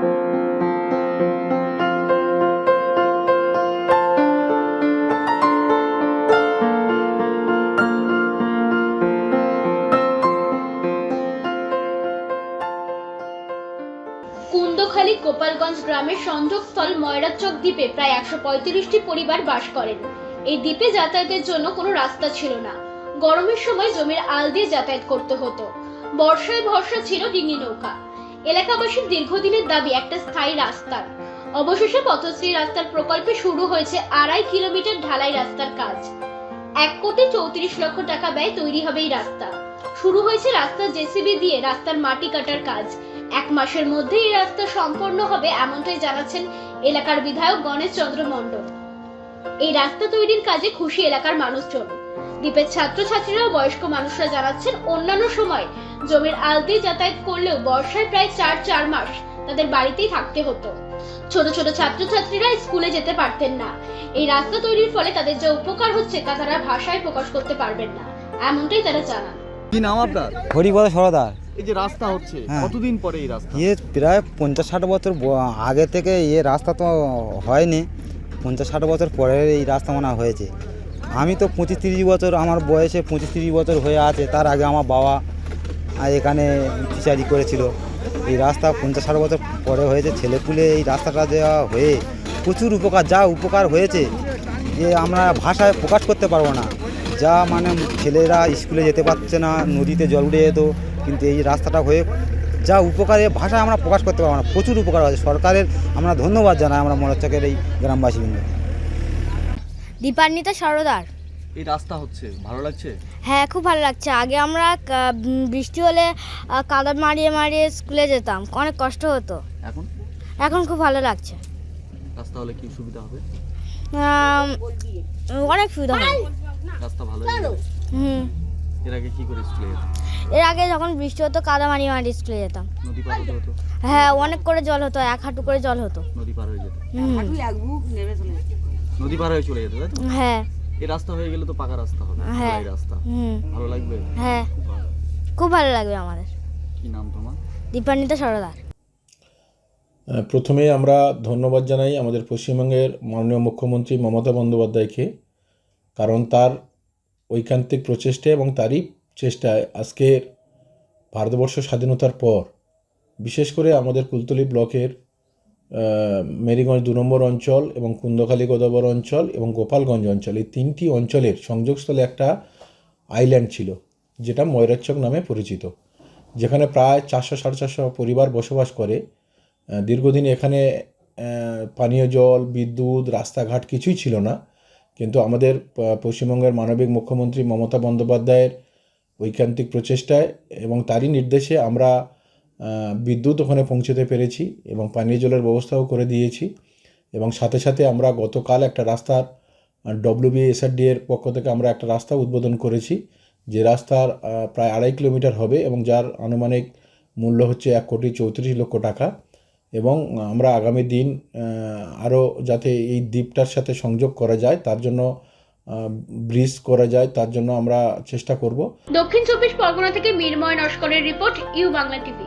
কুন্দখালী গোপালগঞ্জ গ্রামের সংযোগস্থল ময়রাচক দ্বীপে প্রায় একশো পঁয়ত্রিশটি পরিবার বাস করেন। এই দ্বীপে যাতায়াতের জন্য কোনো রাস্তা ছিল না। গরমের সময় জমির আল দিয়ে যাতায়াত করতে হতো। বর্ষায় ভরসা ছিল ডিঙি নৌকা। এলাকাবাসীর দীর্ঘদিনের দাবি, একটা স্থায়ী রাস্তার অবশেষে পথশ্রী রাস্তার প্রকল্পে শুরু হয়েছে আড়াই কিলোমিটার ঢালাই রাস্তার কাজ। এক কোটি চৌত্রিশ লক্ষ টাকা ব্যয় তৈরি হবে এই রাস্তা। শুরু হয়েছে রাস্তা জেসিবি দিয়ে রাস্তার মাটি কাটার কাজ। এক মাসের মধ্যে এই রাস্তা সম্পন্ন হবে এমনটাই জানাচ্ছেন এলাকার বিধায়ক গণেশ চন্দ্র মণ্ডল। এই রাস্তা তৈরির কাজে খুশি এলাকার মানুষজন। দ্বীপের ছাত্রছাত্রীরা ও বয়স্ক মানুষরা জানাচ্ছেন, অন্যান্য সময় জমির আল দিয়ে যাতায়াত করলেও বর্ষায় প্রায় চার চার মাস তাদের বাড়িতেই থাকতে হতো। ছোট ছোট ছাত্রছাত্রীরা স্কুলে যেতে পারতেন না। এই রাস্তা তৈরির ফলে তাদের যে উপকার হচ্ছে তা তারা ভাষায় প্রকাশ করতে পারবেন না। এমনটাই তারা জানান। কি নাম আপনার? হরিপদ সরদার। এই যে রাস্তা হচ্ছে হ্যাঁ। কতদিন পরে এই রাস্তা? ইয়ে প্রায় পঞ্চাশ ষাট বছর আগে থেকে ইয়ে রাস্তা তো হয়নি। পঞ্চাশ ষাট বছর পরে এই রাস্তা মানা হয়েছে। আমি তো পঁচিশ তিরিশ বছর আমার বয়সে পঁচিশ তিরিশ বছর হয়ে আছে। তার আগে আমার বাবা আহ, এখানে ফিচারি করেছিল। এই রাস্তা পঞ্চাশ ষাট বছর পরে হয়েছে ছেলেপুলে এই রাস্তাটা দেওয়া হয়ে প্রচুর উপকার যা উপকার হয়েছে যে আমরা ভাষায় প্রকাশ করতে পারব না। যা মানে ছেলেরা স্কুলে যেতে পারছে না নদীতে জল উঠে যেত কিন্তু এই রাস্তাটা হয়ে যা উপকারে ভাষায় আমরা প্রকাশ করতে পারব না প্রচুর উপকার আছে সরকারের আমরা ধন্যবাদ জানাই আমরা মরচকের এই গ্রামবাসীবৃন্দ দীপান্বিতা সরদার। এই রাস্তা হচ্ছে ভালো লাগছে? হ্যাঁ খুব ভালো লাগছে। আগে আমরা বৃষ্টি হলে আহ, কাদা মারিয়ে মারিয়ে স্কুলে যেতাম। অনেক কষ্ট হতো। এখন? এখন খুব ভালো লাগছে। রাস্তা হলে কি সুবিধা হবে? অনেক সুবিধা হয় রাস্তা ভালো হুম। এর আগে কি করে স্কুলে এর আগে যখন বৃষ্টি হতো কাদা মারিয়ে মারিয়ে স্কুলে যেতাম। নদী পার হতে হতো? হ্যাঁ অনেক করে জল হতো এক হাঁটু করে জল হতো। নদী পার হয়ে যেত। হুম। নদী পার হয়ে চলে যেত তাই তো? হ্যাঁ। এই রাস্তা হয়ে গেলে তো পাকা রাস্তা হবে হ্যাঁ। এই রাস্তা। হুম। ভালো লাগবে? হ্যাঁ। খুব ভালো। খুব ভালো লাগবে আমাদের। কি নাম তোমার? দীপান্বিতা সরদার। আহ, প্রথমে আমরা ধন্যবাদ জানাই আমাদের পশ্চিমবঙ্গের মাননীয় মুখ্যমন্ত্রী মমতা বন্দ্যোপাধ্যায়কে কারণ তার ঐকান্তিক প্রচেষ্টা এবং তারই চেষ্টায় আজকের ভারতবর্ষ স্বাধীনতার পর বিশেষ করে আমাদের কুলতলি ব্লকের মেরিগঞ্জ দু নম্বর অঞ্চল এবং কুন্দখালী গোদাবর অঞ্চল এবং গোপালগঞ্জ অঞ্চল। এই তিনটি অঞ্চলের সংযোগস্থলে একটা আইল্যান্ড ছিল, যেটা ময়রাচক নামে পরিচিত, যেখানে প্রায় চারশো, সাড়ে চারশো পরিবার বসবাস করে। দীর্ঘদিন এখানে পানীয় জল, বিদ্যুৎ, রাস্তাঘাট কিছুই ছিল না। কিন্তু আমাদের পশ্চিমবঙ্গের মানবিক মুখ্যমন্ত্রী মমতা বন্দ্যোপাধ্যায়ের ঐকান্তিক প্রচেষ্টায় এবং তারই নির্দেশে আমরা বিদ্যুৎ ওখানে পৌঁছতে পেরেছি এবং পানীয় জলের ব্যবস্থাও করে দিয়েছি এবং সাথে সাথে আমরা গতকাল একটা রাস্তার ডব্লিউবিএসআরডি এর পক্ষ থেকে আমরা একটা রাস্তা উদ্বোধন করেছি। যে রাস্তার প্রায় আড়াই কিলোমিটার হবে এবং যার আনুমানিক মূল্য হচ্ছে এক কোটি চৌত্রিশ লক্ষ টাকা এবং আমরা আগামী দিন আরও যাতে এই দ্বীপটার সাথে সংযোগ করা যায়, তার জন্য ব্রিজ করা যায়, তার জন্য আমরা চেষ্টা করব। দক্ষিণ চব্বিশ পরগনা থেকে Mirmoy নস্করের report, U Bangla TV.